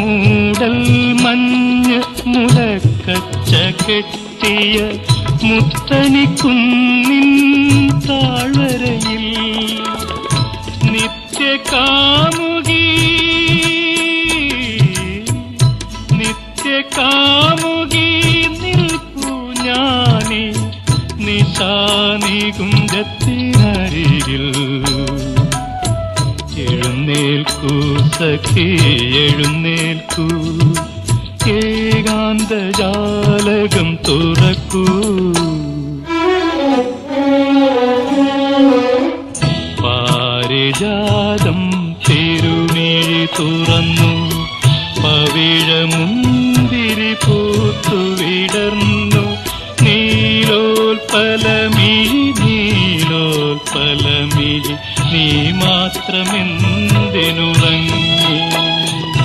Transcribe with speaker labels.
Speaker 1: മൂടൽ മഞ്ഞ് മുലക്കച്ച കെട്ടിയ മുത്തനിക്കുന്നിൻ താഴ്വരയിൽ നിത്യകാമുകി നിത്യകാമുകി ഞാനി. നിശാനി നിശാനികുഞ്ചത്തിനരികിൽ എഴുന്നേൽക്കൂ സഖി എഴുന്നേൽക്കൂ. ഏകാന്ത ജാലകം തുറക്കൂ. പാരിജാതം തിരുമിഴി തുറന്നു. പവിഴമുന്തിരി പൂത്തു വിടർന്നു. നീലോൽപലമിഴി നീലോൽപലമിഴി നീ മാത്രമെന്തിനുറങ്ങി?